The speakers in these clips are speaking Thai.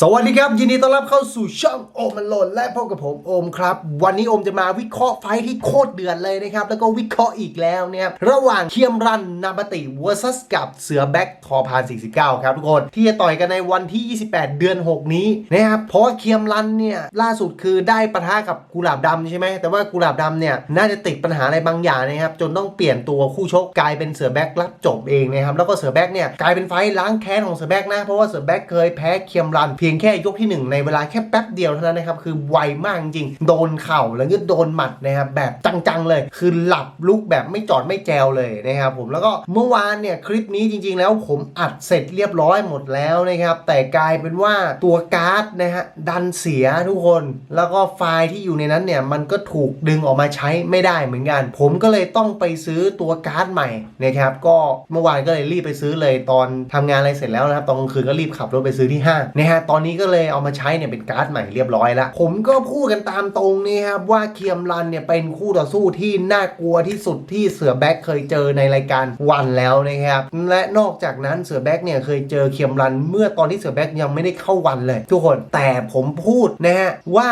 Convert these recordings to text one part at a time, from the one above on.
สวัสดีครับ ยินดีต้อนรับเข้าสู่ช่องโอมันโลนและพบกับผมโอมครับ วันนี้โอมจะมาวิเคราะห์ไฟที่โคตรเดือดเลยนะครับ แล้วก็วิเคราะห์อีกแล้วเนี่ยระหว่างเคียมรันนาบติ vs กับเสือแบ็กทอพาน 49 ครับทุกคน ที่จะต่อยกันในวันที่ 28 เดือน 6 นี้นะครับเพราะว่าเคียมรันเนี่ยล่าสุดคือได้ปะทะกับกุหลาบดำใช่ไหมแต่ว่ากุหลาบดำเนี่ยน่าจะติดปัญหาอะไรบางอย่างนะครับจนต้องเปลี่ยนตัวคู่ชกกลายเป็นเสือแบ็กรับจบเองนะครับแล้วก็เสือแบ็กเนี่ยกลายเป็นไฟล้างแค้นของเสือแบ็กนะเพราะว่าเสือแบ็กเคยแพ้เคียมรันพียงแค่ยกที่หนึ่งในเวลาแค่แป๊บเดียวเท่านั้นนะครับ คือไวมากจริง โดนเข่าแล้วก็โดนหมัดนะครับแบบจังๆเลย คือหลับลุกแบบไม่จอดไม่แจวเลยนะครับผมแล้วก็เมื่อวานเนี่ยคลิปนี้จริง ๆ แล้วผมอัดเสร็จเรียบร้อยหมดแล้วนะครับแต่กลายเป็นว่าตัวการ์ดนะฮะดันเสียทุกคน แล้วก็ไฟล์ที่อยู่ในนั้นเนี่ยมันก็ถูกดึงออกมาใช้ไม่ได้เหมือนกัน ผมก็เลยต้องไปซื้อตัวการ์ดใหม่นะครับก็เมื่อวานก็เลยรีบไปซื้อเลยตอนทำงานอะไรเสร็จแล้วนะครับตอนกลางคืนก็รีบขับรถไปซื้อที่ห้างนะฮะตอนนี้ก็เลยเอามาใช้เนี่ยเป็นการ์ดใหม่เรียบร้อยแล้วผมก็พูดกันตามตรงนี่ครับว่าเคียมรันเนี่ยเป็นคู่ต่อสู้ที่น่ากลัวที่สุดที่เสือแบ็คเคยเจอในรายการวันแล้วนะครับและนอกจากนั้นเสือแบ็คเนี่ยเคยเจอเคียมรันเมื่อตอนที่เสือแบ็คยังไม่ได้เข้าวันเลย ทุกคนแต่ผมพูดนะฮะว่า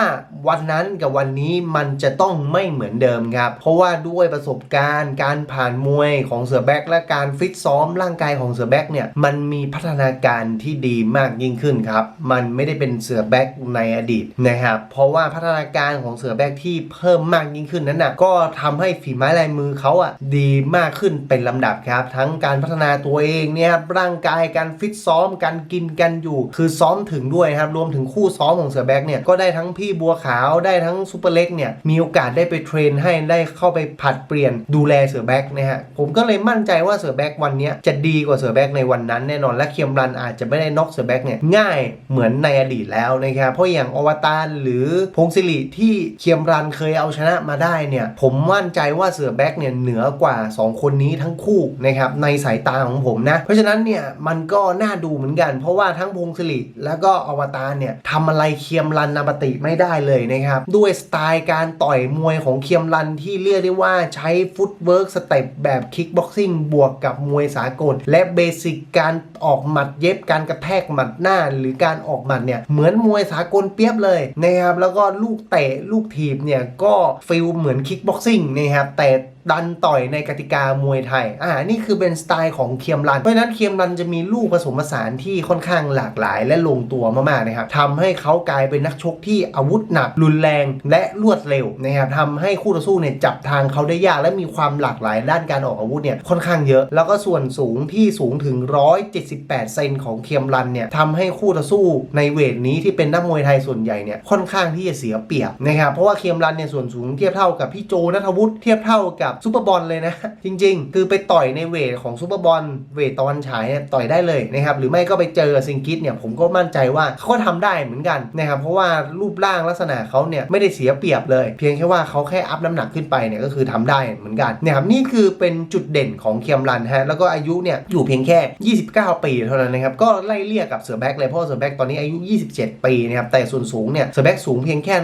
วันนั้นกับวันนี้มันจะต้องไม่เหมือนเดิมครับเพราะว่าด้วยประสบการณ์การผ่านมวยของเสือแบ็คและการฟิตซ้อมร่างกายของเสือแบ็คเนี่ยมันมีพัฒนาการที่ดีมากยิ่งขึ้นครับมันไม่ได้เป็นเสือแบ็คในอดีตนะครับเพราะว่าพัฒนาการของเสือแบ็คที่เพิ่มมากยิ่งขึ้นนั้นน่ะก็ทำให้ฝีไม้ลายมือเขาอะดีมากขึ้นเป็นลำดับครับ ทั้งการพัฒนาตัวเองเนี่ยครับร่างกายการฟิตซ้อมการกินกันอยู่ คือซ้อมถึงด้วยครับรวมถึงคู่ซ้อมของเสือแบ็คเนี่ยก็ได้ทั้งพี่บัวขาวได้ทั้งซูเปอร์เล็กเนี่ยมีโอกาสได้ไปเทรนให้ได้เข้าไปผัดเปลี่ยนดูแลเสือแบ็คนะฮะผมก็เลยมั่นใจว่าเสือแบ็ควันนี้จะดีกว่าเสือแบ็คในวันนั้นแน่นอนและเคียมรันอาจจะไม่ได้น็อกเสือแบ็คเนี่ยง่ายเหมือนมือนในอดีตแล้วนะครับเพราะอย่างอวตารหรือพงศิริที่เคียมรันเคยเอาชนะมาได้เนี่ยผมมั่นใจว่าเสือแบ็คเนี่ยเหนือกว่า 2 คนนี้ทั้งคู่นะครับในสายตาของผมนะ เพราะฉะนั้นเนี่ยมันก็น่าดูเหมือนกัน เพราะว่าทั้งพงศิริแล้วก็อวตารเนี่ยทำอะไรเคียมรันนาปติไม่ได้เลยนะครับด้วยสไตล์การต่อยมวยของเคียมรันที่เรียกได้ว่าใช้ฟุตเวิร์กสเต็ปแบบคิกบ็อกซิ่งบวกกับมวยสากล และเบสิกการออกหมัดเย็บการกระแทกหมัดหน้าหรือการอออกหมัดเนี่ยเหมือนมวยสากลเปียบเลยนะครับแล้วก็ลูกเตะลูกถีบเนี่ยก็ฟิลเหมือนคิกบ็อกซิ่งนะครับแต่ ดันต่อยในกติกามวยไทย อ่า นี่คือเป็นสไตล์ของเคียมรัน เพราะฉะนั้นเคียมรันจะมีลูกผสมผสานที่ค่อนข้างหลากหลายและลงตัวมาก ๆ นะครับทำให้เขากลายเป็นนักชกที่อาวุธหนัก รุนแรงและรวดเร็วนะครับทำให้คู่ต่อสู้เนี่ยจับทางเขาได้ยากและมีความหลากหลายด้านการออกอาวุธเนี่ยค่อนข้างเยอะ แล้วก็ส่วนสูงที่สูงถึง 178 เซนของเคียมรันเนี่ยทำให้คู่ต่อสู้ในเวทนี้ที่เป็นนักมวยไทยส่วนใหญ่เนี่ยค่อนข้างที่จะเสียเปรียบนะครับ เพราะว่าเคียมรันเนี่ยส่วนสูงเทียบเท่ากับพี่โจนัทวุฒิเทียบเท่ากับซูเปอร์บอลเลยนะ จริง ๆ คือไปต่อยในเวทของซูเปอร์บอลเวทตะวันฉายเนี่ยต่อยได้เลยนะครับหรือไม่ก็ไปเจอซิงกิสเนี่ยผมก็มั่นใจว่าเขาก็ทำได้เหมือนกันนะครับเพราะว่ารูปร่างลักษณะเขาเนี่ยไม่ได้เสียเปรียบเลย เพียงแค่ว่าเขาแค่อัพน้ำหนักขึ้นไปเนี่ยก็คือทำได้เหมือนกันนะครับนี่คือเป็นจุดเด่นของเคียมรันฮะแล้วก็อายุเนี่ยอยู่เพียงแค่ 29 ปีเท่านั้นนะครับก็ไล่เลี่ยกับเสือแบ็กเลยเพราะว่าเสือแบ็กตอนนี้อายุ 27 ปีนะครับแต่ส่วนสูงเนี่ยเสือแบ็กสูงเพียงแค่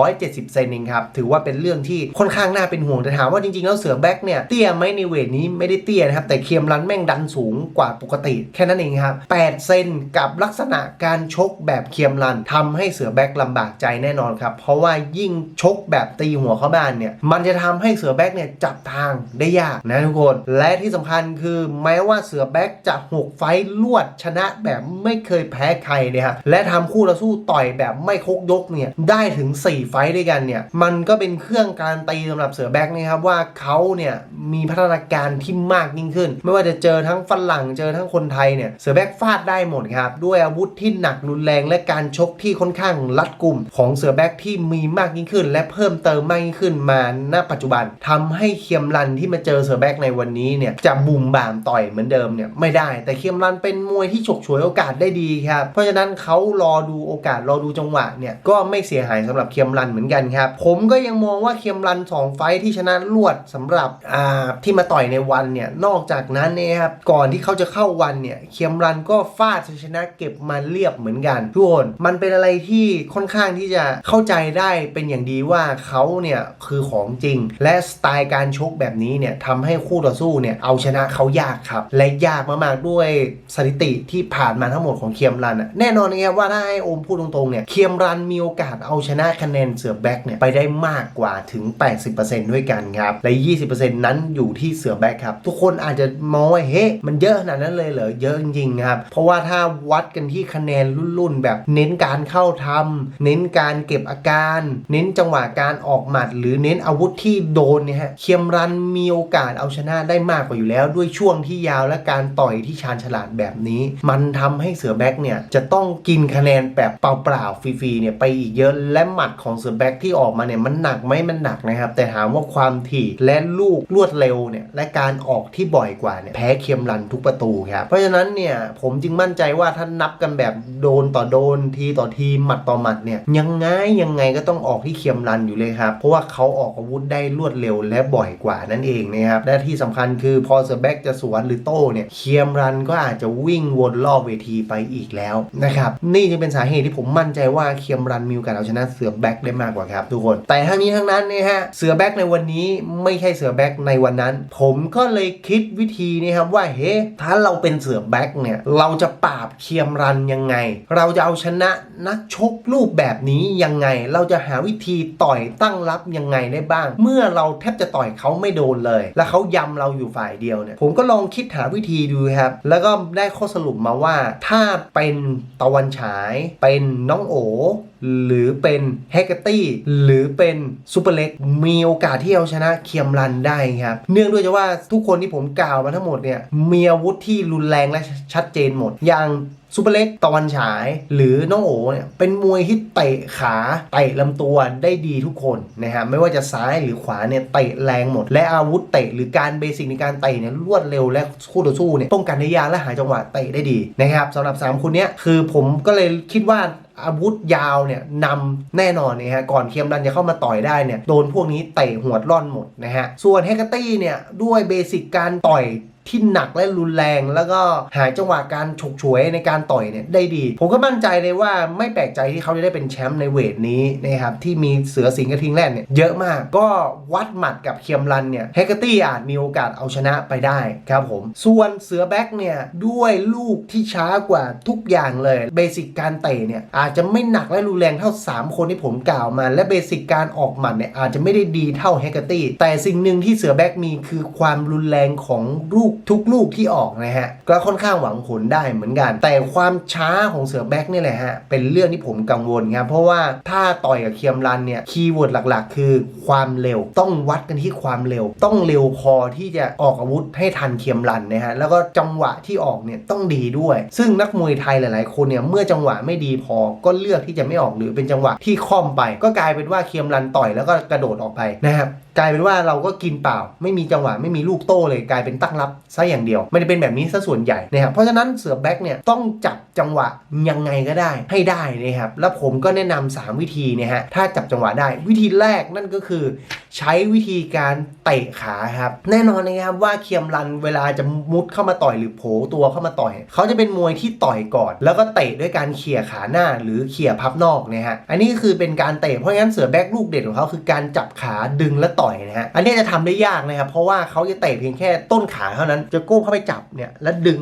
170 เซนเองครับถือว่าเป็นเรื่องที่ค่อนข้างน่าเป็นห่วงแต่ถามว่าจริงๆแล้วเสือแบ็กเนี่ยเตี้ยไหมในเวทนี้ไม่ได้เตี้ยนะครับแต่เคียมรันแม่งดันสูงกว่าปกติแค่นั้นเองครับ8เซนกับลักษณะการชกแบบเคียมรันทำให้เสือแบ็กลำบากใจแน่นอนครับเพราะว่ายิ่งชกแบบตีหัวเข้าบ้านเนี่ยมันจะทำให้เสือแบ็กเนี่ยจับทางได้ยากนะทุกคน และที่สำคัญคือแม้ว่าเสือแบ็กจะหกไฟต์ลวดชนะแบบไม่เคยแพ้ใครเนี่ยครับและทำคู่ต่อสู้ต่อยแบบไม่คกยกเนี่ยได้ถึง 4 ไฟต์ด้วยกันเนี่ยมันก็เป็นเครื่องการตีสำหรับเสือแบ็กนะครับว่าเขาเนี่ยมีพัฒนาการที่มากยิ่งขึ้น ไม่ว่าจะเจอทั้งฝรั่งเจอทั้งคนไทยเนี่ยเสือแบ็กฟาดได้หมดครับ ด้วยอาวุธที่หนักรุนแรง และการชกที่ค่อนข้างรัดกุมของเสือแบ็กที่มีมากยิ่งขึ้น และเพิ่มเติมมากยิ่งขึ้นมาณปัจจุบันทำให้เคียมรันที่มาเจอเสือแบ็กในวันนี้เนี่ยจะบุมบามต่อยเหมือนเดิมเนี่ยไม่ได้ แต่เคียมรันเป็นมวยที่ฉกฉวยโอกาสได้ดีครับเพราะฉะนั้นเขารอดูโอกาสรอดูจังหวะเนี่ยก็ไม่เสียหายสำหรับเคียมรันเหมือนกันครับผมก็ยังมองว่าเคียมรันสองไฟท์ที่ชนะรวดสำหรับที่มาต่อยในวันเนี่ยนอกจากนั้นเนี่ยครับก่อนที่เขาจะเข้าวันเนี่ยเคียมรันก็ฟาดชัยชนะเก็บมาเรียบเหมือนกันทุกคนมันเป็นอะไรที่ค่อนข้างที่จะเข้าใจได้เป็นอย่างดีว่าเขาเนี่ยคือของจริง และสไตล์การชกแบบนี้เนี่ยทำให้คู่ต่อสู้เนี่ยเอาชนะเขายากครับ และยากมากๆด้วยสถิติที่ผ่านมาทั้งหมดของเคียมรันอะแน่นอนนะครับว่าถ้าให้โอมพูดตรงๆเนี่ยเคียมรันมีโอกาสเอาชนะคะแนนเสือแบ็กเนี่ยไปได้มากกว่าถึง 80%ด้วยกันครับและ20%นั้นอยู่ที่เสือแบ็กครับ ทุกคนอาจจะมองว่าเฮ้มันเยอะขนาดนั้นเลยเหรอเยอะจริงๆครับ เพราะว่าถ้าวัดกันที่คะแนนรุ่นๆ แบบเน้นการเข้าทำเน้นการเก็บอาการ เน้นจังหวะการออกหมัด หรือเน้นอาวุธที่โดนเนี่ยฮะเคียมรันมีโอกาสเอาชนะได้มากกว่าอยู่แล้ว ด้วยช่วงที่ยาวและการต่อยที่ชาญฉลาดแบบนี้ มันทำให้เสือแบ็กเนี่ยจะต้องกินคะแนนแบบเปล่าๆฟรีๆเนี่ยไปอีกเยอะและหมัดของเสือแบ็กที่ออกมาเนี่ยมันหนักไหมมันหนักนะครับแต่ถามว่าความถี่และลูกรวดเร็วเนี่ยและการออกที่บ่อยกว่าเนี่ยแพ้เคียมรันทุกประตูครับเพราะฉะนั้นเนี่ยผมจึงมั่นใจว่าถ้านับกันแบบโดนต่อโดนทีต่อทีหมัดต่อหมัดเนี่ยยังไงยังไงก็ต้องออกที่เคียมรันอยู่เลยครับเพราะว่าเขาออกอาวุธได้รวดเร็วและบ่อยกว่านั่นเองนะครับและที่สำคัญคือพอเสือแบ็กจะสวนหรือโต้เนี่ยเคียมรันก็อาจจะวิ่งวนรอบเวทีไปอีกแล้วนะครับนี่จึงเป็นสาเหตุที่ผมมั่นใจว่าเคียมรันมีโอกาสเอาชนะเสือแบ็กได้มากกว่าครับทุกคน แต่ทั้งนี้ทั้งนั้นเนี่ยฮะเสือแบ็กในวันนี้ไม่ใช่เสือแบ็กในวันนั้น ผมก็เลยคิดวิธีนี้ครับว่าเฮ้ถ้าเราเป็นเสือแบ็กเนี่ยเราจะปราบเคียมรันยังไง เราจะเอาชนะนักชกรูปแบบนี้ยังไง เราจะหาวิธีต่อยตั้งรับยังไงได้บ้าง เมื่อเราแทบจะต่อยเขาไม่โดนเลย แล้วเขายำเราอยู่ฝ่ายเดียวเนี่ยผมก็ลองคิดหาวิธีดูครับ แล้วก็ได้ข้อสรุปมาว่าถ้าเป็นตะวันฉาย เป็นน้องโอหรือเป็นแฮกเกอร์ตี้หรือเป็นซูเปอร์เล็กมีโอกาสที่เอาชนะเคียมรันได้ครับ เนื่องด้วยจะว่าทุกคนที่ผมกล่าวมาทั้งหมดเนี่ยมีอาวุธที่รุนแรงและชัดเจนหมด อย่าง ซูเปอร์เล็กตะวันฉาย หรือน้องโอเนี่ยเป็นมวยที่เตะขาเตะลำตัวได้ดีทุกคนนะฮะไม่ว่าจะซ้ายหรือขวาเนี่ยเตะแรงหมด และอาวุธเตะหรือการเบสิกในการเตะเนี่ยรวดเร็วและคู่ต่อสู้เนี่ยป้องกันได้ยากและหาจังหวะเตะได้ดีนะครับสำหรับสามคนเนี้ยคือผมก็เลยคิดว่าอาวุธยาวเนี่ยนำแน่นอนนะฮะก่อนเคียมรันจะเข้ามาต่อยได้เนี่ยโดนพวกนี้เตะหัวร่อนหมดนะฮะส่วนเฮกเตี้เนี่ยด้วยเบสิกการต่อย ที่หนักและรุนแรง แล้วก็หาจังหวะการฉกฉวยในการต่อยเนี่ยได้ดี ผมก็มั่นใจเลยว่าไม่แปลกใจที่เขาจะได้เป็นแชมป์ในเวทนี้นะครับที่มีเสือสิงห์กระทิงแรดเนี่ยเยอะมากก็วัดหมัดกับเคียมรันเนี่ยเฮกเกอร์ตี้อาจมีโอกาสเอาชนะไปได้ครับผม ส่วนเสือแบ็กเนี่ยด้วยลูกที่ช้ากว่าทุกอย่างเลยเบสิกการเตะเนี่ยอาจจะไม่หนักและรุนแรงเท่า 3 คนที่ผมกล่าวมา และเบสิกการออกหมัดเนี่ยอาจจะไม่ได้ดีเท่าเฮกเกอร์ตี้แต่สิ่งหนึ่งที่เสือแบ็กมีคือความรุนแรงของลูกทุกลูกที่ออกนะฮะก็ค่อนข้างหวังผลได้เหมือนกัน แต่ความช้าของเสือแบ็กนี่แหละฮะเป็นเรื่องที่ผมกังวลครับเพราะว่าถ้าต่อยกับเคียมรันเนี่ยคีย์เวิร์ดหลักๆ คือความเร็วต้องวัดกันที่ความเร็ว ต้องเร็วพอที่จะออกอาวุธให้ทันเคียมรันนะฮะแล้วก็จังหวะที่ออกเนี่ยต้องดีด้วย ซึ่งนักมวยไทยหลาย ๆ คนเนี่ยเมื่อจังหวะไม่ดีพอก็เลือกที่จะไม่ออกหรือเป็นจังหวะที่ค่อมไป ก็กลายเป็นว่าเคียมรันต่อยแล้วก็กระโดดออกไปนะครับกลายเป็นว่าเราก็กินเปล่า ไม่มีจังหวะไม่มีลูกโต้เลยกลายเป็นตั้งรับ ซะอย่างเดียวไม่ได้เป็นแบบนี้ซะส่วนใหญ่นะครับเพราะฉะนั้นเสือแบ็กเนี่ยต้องจับจังหวะยังไงก็ได้ให้ได้นะครับแล้วผมก็แนะนำสามวิธีเนี่ยฮะถ้าจับจังหวะได้ วิธีแรกนั่นก็คือ ใช้วิธีการเตะขาครับแน่นอนนะครับว่าเคียมรันเวลาจะมุดเข้ามาต่อยหรือโผตัวเข้ามาต่อย เขาจะเป็นมวยที่ต่อยก่อน แล้วก็เตะด้วยการเขี่ยขาหน้าหรือเขี่ยพับนอกนะฮะอันนี้ก็คือเป็นการเตะเพราะงั้นเสือแบ็กลูกเด็ดของเขาคือการจับขาดึงและต่อยนะฮะอันนี้จะทำได้ยากนะครับเพราะว่าเขาจะเตะเพียงแค่ต้นขาเท่านั้นจะก้เข้าไปจับเนี่ยแล้วดึง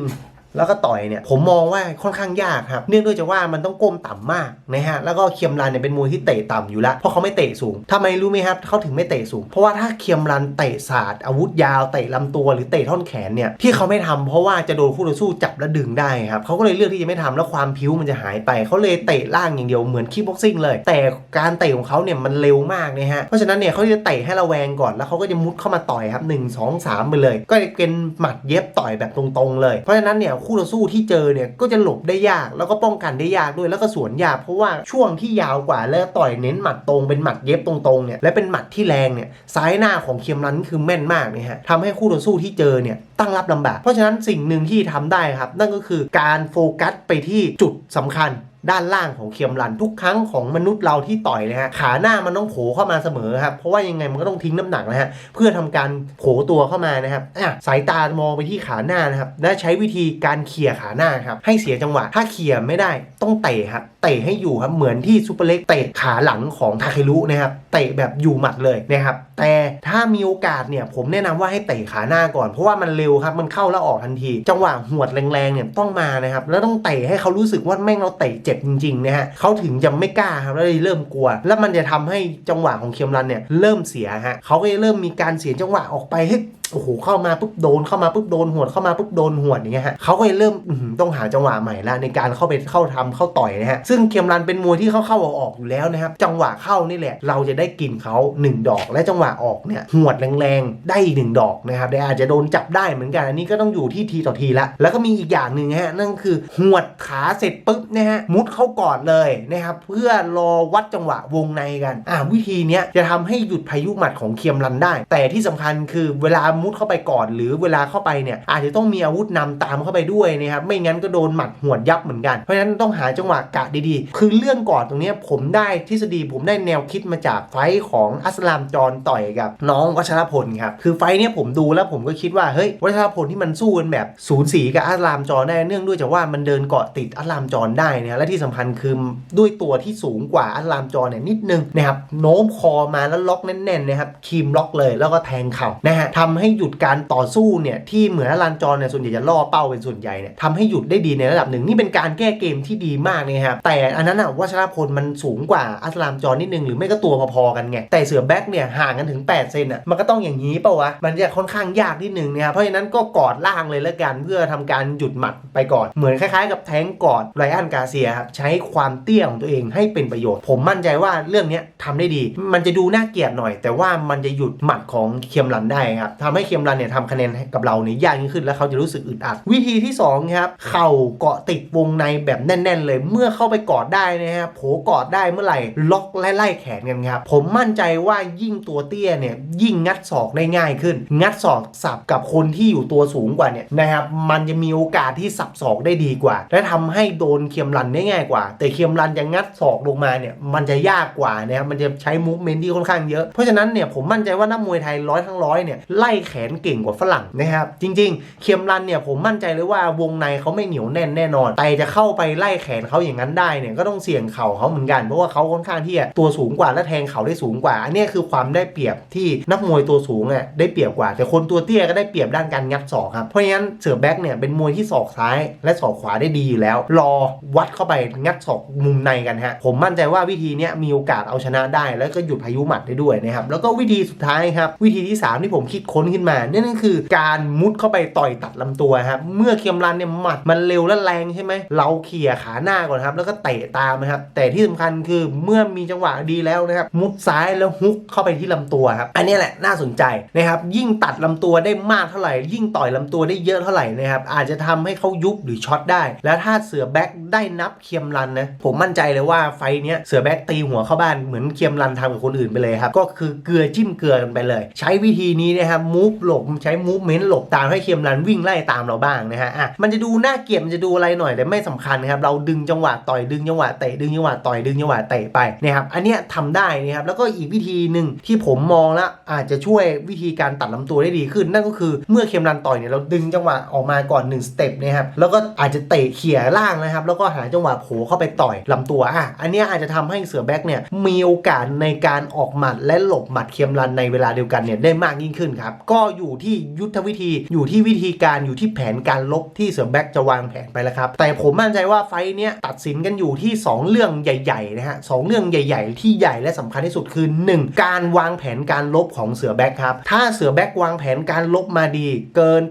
แล้วก็ต่อยเนี่ยผมมองว่าค่อนข้างยากครับ เนื่องด้วยจากว่ามันต้องก้มต่ำมากนะฮะแล้วก็เคียมรันเนี่ยเป็นมวยที่เตะต่ำอยู่แล้วเพราะเขาไม่เตะสูงทำไมรู้ไหมครับเขาถึงไม่เตะสูง เพราะว่าถ้าเคียมรันเตะศาสตร์อาวุธยาวเตะลำตัวหรือเตะท่อนแขนเนี่ยที่เขาไม่ทำเพราะว่าจะโดนคู่ต่อสู้จับและดึงได้ครับเขาก็เลยเลือกที่จะไม่ทำแล้วความพิ้วมันจะหายไปเขาเลยเตะล่างอย่างเดียวเหมือนคีบ็อกซิ่งเลย แต่การเตะของเขาเนี่ยมันเร็วมากนะฮะเพราะฉะนั้นเนี่ยเขาจะเตะให้ระแวงก่อนแล้วเขาก็จะมุดเข้ามาต่อยครับ1 2 3ไปเลย ก็เป็นหมัดเย็บต่อยแบบตรงๆเลยเพราะฉะนั้นเนี่ยคู่ต่อสู้ที่เจอเนี่ยก็จะหลบได้ยากแล้วก็ป้องกันได้ยากด้วยแล้วก็สวนยากเพราะว่าช่วงที่ยาวกว่าแล้วต่อยเน้นหมัดตรงเป็นหมัดเย็บตรงๆเนี่ยและเป็นหมัดที่แรงเนี่ยซ้ายหน้าของเคียมรันคือแม่นมากเนี่ยฮะทำให้คู่ต่อสู้ที่เจอเนี่ยตั้งรับลำบากเพราะฉะนั้นสิ่งหนึ่งที่ทำได้ครับ นั่นก็คือการโฟกัสไปที่จุดสำคัญ ด้านล่างของเคียมรันทุกครั้งของมนุษย์เราที่ต่อยนะฮะขาหน้ามันต้องโผล่เข้ามาเสมอครับเพราะว่ายังไงมันก็ต้องทิ้งน้ำหนักนะฮะเพื่อทำการโผล่ตัวเข้ามานะครับอะสายตามองไปที่ขาหน้านะครับและใช้วิธีการเขี่ยขาหน้าครับให้เสียจังหวะถ้าเขี่ยไม่ได้ต้องเตะครับเตะให้อยู่ครับเหมือนที่ซูเปอร์เล็กเตะขาหลังของทาเครุนะครับเตะแบบอยู่หมัดเลยนะครับแต่ถ้ามีโอกาสเนี่ยผมแนะนำว่าให้เตะขาหน้าก่อน เพราะว่ามันเร็วครับมันเข้าแล้วออกทันที จังหวะหวดแรงๆเนี่ยต้องมานะครับแล้วต้องเตะให้เขารู้สึกว่าแม่งเราเตะเจ็บจริงๆนะฮะเขาถึงจะไม่กล้าครับแล้วเลยเริ่มกลัว แล้วมันจะทำให้จังหวะของเคียมรันเนี่ยเริ่มเสียฮะเขาก็จะเริ่มมีการเสียจังหวะออกไปให้โอ้โหเข้ามาปุ๊บโดนเข้ามาปุ๊บโดนหวดเข้ามาปุ๊บโดนหวดอย่างเงี้ยฮะเขาก็เลยเริ่มต้องหาจังหวะใหม่ละในการเข้าไปเข้าทำเข้าต่อยนะฮะซึ่งเคียมรันเป็นมวยที่เข้าเข้าออกออกอยู่แล้วนะครับจังหวะเข้านี่แหละ เราจะได้กินเขาหนึ่งดอก และจังหวะออกเนี่ยหวดแรงๆได้อีกหนึ่งดอกนะครับแต่อาจจะโดนจับได้เหมือนกันอันนี้ก็ต้องอยู่ที่ทีต่อทีละแล้วก็มีอีกอย่างหนึ่งฮะนั่นคือหวดขาเสร็จปุ๊บนะฮะมุดเข้ากอดเลยนะครับเพื่อรอวัดจังหวะวงในกันอ่าวิธีนี้จะทำให้หยุดพายุหมัดของเคียมรันได้ แต่ที่สำคัญคือเวลามุดเข้าไปก่อน หรือเวลาเข้าไปเนี่ยอาจจะต้องมีอาวุธนำตามเข้าไปด้วยนะครับไม่งั้นก็โดนหมัดหวดยับเหมือนกันเพราะฉะนั้นต้องหาจังหวะกะดีๆ คือเรื่องก่อนตรงนี้ผมได้ทฤษฎีผมได้แนวคิดมาจากไฟของอัสลามจอนต่อยกับ น้องวัชรพลครับคือไฟเนี่ยผมดูแล้วผมก็คิดว่าเฮ้ยวัชรพลที่มันสู้กันแบบศูนย์สีกับอัสลามจอนได้เนื่องด้วยจากว่ามันเดินเกาะติดอัสลามจอนได้นะและทีที่สำคัญคือด้วยตัวที่สูงกว่าอัสลามจอนเนี่ยนิดนึงนะครับโน้มคอมาแล้วล็อกแน่นๆนะครับคีมล็อกเลยแล้วก็แทงเข่านะฮะทำให้หยุดการต่อสู้เนี่ยที่เหมือนอัสลามจอนเนี่ยส่วนใหญ่จะล่อเป้าเป็นส่วนใหญ่เนี่ยทำให้หยุดได้ดีในระดับหนึ่งนี่เป็นการแก้เกมที่ดีมากนะครับแต่อันนั้นอะวัชรพลมันสูงกว่าอัสลามจอนนิดนึงหรือไม่ก็ตัวพอๆกันไงแต่เสือแบ็กเนี่ยห่างกันถึง8เซนอะมันก็ต้องอย่างนี้เปล่าวะมันจะค่อนข้างยากนิดนึงนะครับเพราะฉะนั้นก็กอดล่างเลยแล้วกันเพื่อทำการหยุดหมัดไปก่อนเหมือนคล้ายๆ กับแทงกอดไรอันกาเซียครับใช้ความเตี้ยของตัวเองให้เป็นประโยชน์ ผมมั่นใจว่าเรื่องนี้ทำได้ดี มันจะดูน่าเกลียดหน่อย แต่ว่ามันจะหยุดหมัดของเคียมรันได้ครับทำให้เคียมรันเนี่ยทำคะแนนกับเราเนี่ยยากยิ่งขึ้นแล้วเขาจะรู้สึกอึดอัด วิธีที่สองครับเข่าเกาะติดวงในแบบแน่น ๆ เลย เมื่อเข้าไปกอดได้นะฮะโผกอดได้เมื่อไหร่ล็อกและไล่แขนกันครับผมมั่นใจว่ายิ่งตัวเตี้ยเนี่ยยิ่งงัดศอกได้ง่ายขึ้น งัดศอกสับกับคนที่อยู่ตัวสูงกว่าเนี่ยนะครับมันจะมีโอกาสที่สับศอกได้ดีกว่า และทำให้โดนเคียมรันได้ง่ายกว่า แต่เคียมรันจะงัดศอกลงมาเนี่ยมันจะยากกว่านะครับมันจะใช้มูฟเมนที่ค่อนข้างเยอะเพราะฉะนั้นเนี่ยผมมั่นใจว่านักมวยไทยร้อยทั้งร้อยเนี่ยไล่แขนเก่งกว่าฝรั่งนะครับจริง ๆ เคียมรันเนี่ยผมมั่นใจเลยว่าวงในเขาไม่เหนียวแน่นแน่นอนแต่จะเข้าไปไล่แขนเขาอย่างนั้นได้เนี่ยก็ต้องเสี่ยงเข่าเขาเหมือนกันเพราะว่าเขาค่อนข้างที่จะตัวสูงกว่าและแทงเข่าได้สูงกว่า อันนี้คือความได้เปรียบที่นักมวยตัวสูงอะได้เปรียบกว่า แต่คนตัวเตี้ยก็ได้เปรียบด้านการงัดศอกครับเพราะฉะนั้นเสือแบ็กเนี่ยเป็นมวยที่ศอกซ้าย และศอกขวาได้ดีอยู่แล้ว รอวัดเข้าไปงัดศอกมุมในกันฮะผมมั่นใจว่าวิธีนี้มีโอกาสเอาชนะได้ แล้วก็หยุดพายุหมัดได้ด้วยนะครับแล้วก็วิธีสุดท้ายครับวิธีที่สามที่ผมคิดค้นขึ้นมานั่นก็คือการมุดเข้าไปต่อยตัดลำตัวครับเมื่อเคียมรันเนี่ยหมัดมันเร็วและแรงใช่ไหมเราเขี่ยขาหน้าก่อนครับแล้วก็เตะตามนะครับแต่ที่สำคัญคือเมื่อมีจังหวะดีแล้วนะครับมุดซ้ายแล้วฮุกเข้าไปที่ลำตัวครับอันนี้แหละน่าสนใจนะครับยิ่งตัดลำตัวได้มากเท่าไหร่ ยิ่งต่อยลำตัวได้เยอะเท่าไหร่นะครับอาจจะทำให้เขายุบหรือช็อตได้ แล้วถ้าเสือแบ็กได้นับเคียมรันนะผมมั่นใจเลยว่าไฟเนี้ยเสือแบ็กตีหัวเข้าบ้านเหมือนเคียมรันทำกับคนอื่นไปเลยครับก็คือเกลือจิ้มเกลือกันไปเลย ใช้วิธีนี้นะครับมูฟหลบใช้มูฟเมนต์หลบตามให้เคียมรันวิ่งไล่ตามเราบ้างนะฮะอะมันจะดูน่าเกลียดมันจะดูอะไรหน่อยแต่ไม่สำคัญนะครับเราดึงจังหวะต่อยดึงจังหวะเตะดึงจังหวะต่อยดึงจังหวะเตะไปนะครับอันเนี้ยทำได้นะครับแล้วก็อีกวิธีหนึ่งที่ผมมองแล้วอาจจะช่วยวิธีการตัดลำตัวได้ดีขึ้น นั่นก็คือเมื่อเคียมรันต่อยเนี่ยเราดึงจังหวะออกมาก่อน1สเต็ปนะครับแล้วก็อาจจะเตะเขี่ยล่างนะครับแล้วก็หาจังหวะโผล่เข้าไปต่อยลำตัวอะอันนี้อาจจะทำให้เสือแบ็กเนี่ยมีโอกาสในการออกหมัดและหลบหมัดเคียมรันในเวลาเดียวกันเนี่ยได้มากยิ่งขึ้นครับก็อยู่ที่ยุทธวิธีอยู่ที่วิธีการอยู่ที่แผนการลบที่เสือแบ็กจะวางแผนไปแล้วครับแต่ผมมั่นใจว่าไฟท์เนี้ยตัดสินกันอยู่ที่ 2 เรื่องใหญ่ๆนะฮะสองเรื่องใหญ่ ๆ ที่ใหญ่และสำคัญที่สุดคือ 1. การวางแผนการลบของเสือแบ็กครับถ้าเสือแบ็กวางแผนการลบมาดีเกิน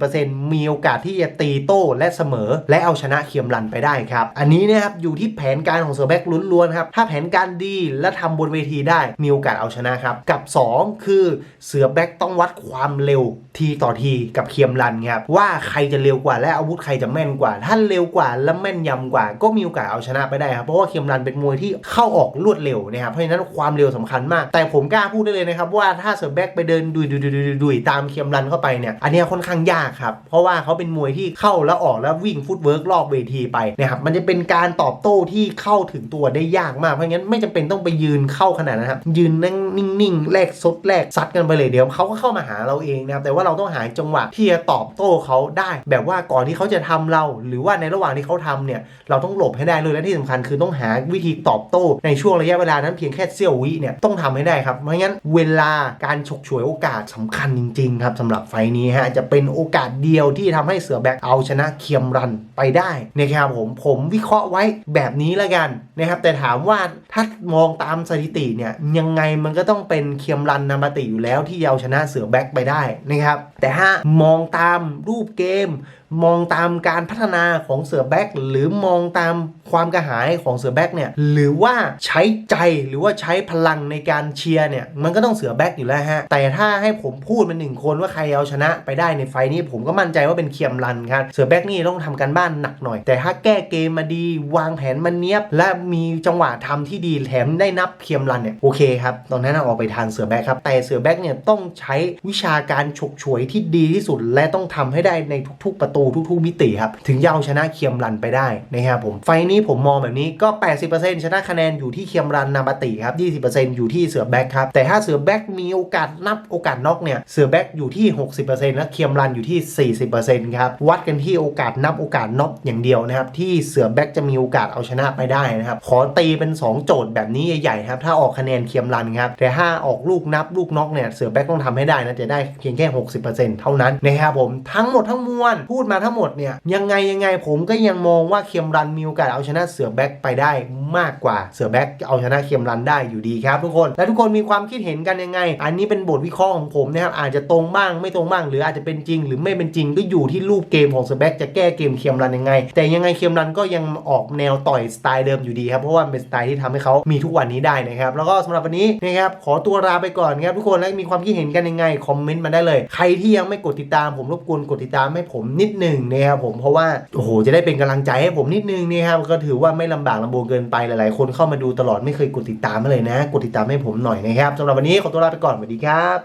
80%มีโอกาสที่จะตีโต้และเสมอ และเอาชนะเคียมรันไปได้ครับอันนี้นะครับอยู่ที่แผนการของเซอร์แบ็กล้วนๆครับถ้าแผนการดีและทำบนเวทีได้มีโอกาสเอาชนะครับกับ 2 คือเสือแบ็กต้องวัดความเร็วทีต่อทีกับเคียมรันครับว่าใครจะเร็วกว่าและอาวุธใครจะแม่นกว่า ถ้าเร็วกว่าและแม่นยำกว่า ก็มีโอกาสเอาชนะไปได้ครับเพราะว่าเคียมรันเป็นมวยที่เข้าออกรวดเร็วนะครับเพราะฉะนั้นความเร็วสำคัญมาก แต่ผมกล้าพูดได้เลยนะครับว่าถ้าเสือแบ็กไปเดินดุยดุยดุยดุยดุยตามเคียมรันเข้าไปเนี่ยอันนี้ค่อนข้างยากครับเพราะว่าเขาเป็นมวยที่เข้าแล้วออกแล้ววิ่งฟุตเวิร์กรอบเวทีไปนะครับมันจะเป็นการตอบโต้ที่เข้าถึงตัวได้ยากมากเพราะงั้นไม่จำเป็นต้องไปยืนเข้าขนาดนั้นครับยืนนั่งนิ่งๆแลกซดแลกซัดกันไปเลยเดี๋ยวเขาก็เข้ามาหาเราเองนะครับแต่ว่าาเราต้องหาจังหวะที่จะตอบโต้เขาได้ แบบว่าก่อนที่เขาจะทำเรา หรือว่าในระหว่างที่เขาทำเนี่ยเราต้องหลบให้ได้เลยและที่สำคัญคือต้องหาวิธีตอบโต้ในช่วงระยะเวลานั้นเพียงแค่เสี้ยววิเนี่ยต้องทำให้ได้ครับเพราะงั้นเวลาการฉกฉวยโอกาสสำคัญจริงๆครับสำหรับไฟนี้ฮะจะเป็นโอกาสเดียวที่ทำให้เสือแบ็คเอาชนะเคียมรันไปได้นะครับผมผมวิเคราะห์ไว้แบบนี้ละกันนะครับแต่ถามว่าถ้ามองตามสถิติเนี่ยยังไงมันก็ต้องเป็นเคียมรันนามาติอยู่แล้วที่เอาชนะเสือแบ็คไปได้นะครับแต่ถ้ามองตามรูปเกม มองตามการพัฒนาของเสือแบ็กหรือมองตามความกระหายของเสือแบ็กเนี่ยหรือว่าใช้ใจหรือว่าใช้พลังในการเชียร์เนี่ยมันก็ต้องเสือแบ็กอยู่แล้วฮะแต่ถ้าให้ผมพูดเป็นหนึ่งคนว่าใครเอาชนะไปได้ในไฟล์นี้ผมก็มั่นใจว่าเป็นเคียมรันครับเสือแบ็กนี่ต้องทำการบ้านหนักหน่อย แต่ถ้าแก้เกมมาดีวางแผนมันเนี้ยบ และมีจังหวะทำที่ดีแถมได้นับเคียมรันเนี่ยโอเคครับตอนนั้นเอาอกไปทางเสือแบ็กครับแต่เสือแบ็กเนี่ยต้องใช้วิชาการฉกฉวยที่ดีที่สุด และต้องทำให้ได้ในทุก ๆประตูทุกๆมิติครับ ถึงจะเอาชนะเคียมรันไปได้นะครับผม ไฟนี้ผมมองแบบนี้ก็ 80%ชนะคะแนนอยู่ที่เคียมรันนาบติครับ 20%อยู่ที่เสือแบ็กครับ แต่ถ้าเสือแบ็กมีโอกาสนับโอกาสน็อกเนี่ย เสือแบ็กอยู่ที่ 60%และเคียมรันอยู่ที่ 40%ครับ วัดกันที่โอกาสนับโอกาสน็อกอย่างเดียวนะครับ ที่เสือแบ็กจะมีโอกาสเอาชนะไปได้นะครับ ขอตีเป็น 2 โจทย์แบบนี้ใหญ่ๆครับ ถ้าออกคะแนนเคียมรันครับ แต่ถ้าออกลูกนับลูกน็อกเนี่ย เสือแบ็กต้องทำให้ได้นะ จะได้เพียงแค่ 60%เท่านั้นนะครับผม ทั้งหมดทั้งมวลพูดมาทั้งหมดเนี่ยยังไงยังไงผมก็ยังมองว่าเคียมรันมีโอกาสเอาชนะเสือแบ็กไปได้มากกว่าเสือแบ็กเอาชนะเคียมรันได้อยู่ดีครับทุกคนและทุกคนมีความคิดเห็นกันยังไง อันนี้เป็นบทวิเคราะห์ของผมนะครับอาจจะตรงบ้างไม่ตรงบ้าง หรืออาจจะเป็นจริง หรือไม่เป็นจริงก็อยู่ที่รูปเกมของเสือแบ็กจะแก้เกมเคียมรันยังไง แต่ยังไงเคียมรันก็ยังออกแนวต่อยสไตล์เดิมอยู่ดีครับเพราะว่าเป็นสไตล์ที่ทำให้เขามีทุกวันนี้ได้นะครับแล้วก็สำหรับวันนี้นะครับขอตัวลาไปก่อนครับทุกคนและมีความคิดเห็นกันยังไงคอมเมนต์มาได้เลย ใครที่ยังไม่กดติดตามผมรบกวนกดติดตามให้ผมนิดหนึ่งนะครับผมเพราะว่าโอ้โหจะได้เป็นกำลังใจให้ผมนิดนึงนะครับก็ถือว่าไม่ลำบากลำบนเกินไปหลายๆ คนเข้ามาดูตลอดไม่เคยกดติดตามมาเลยนะ กดติดตามให้ผมหน่อยนะครับสำหรับวันนี้ขอตัวลาไปก่อนสวัสดีครับ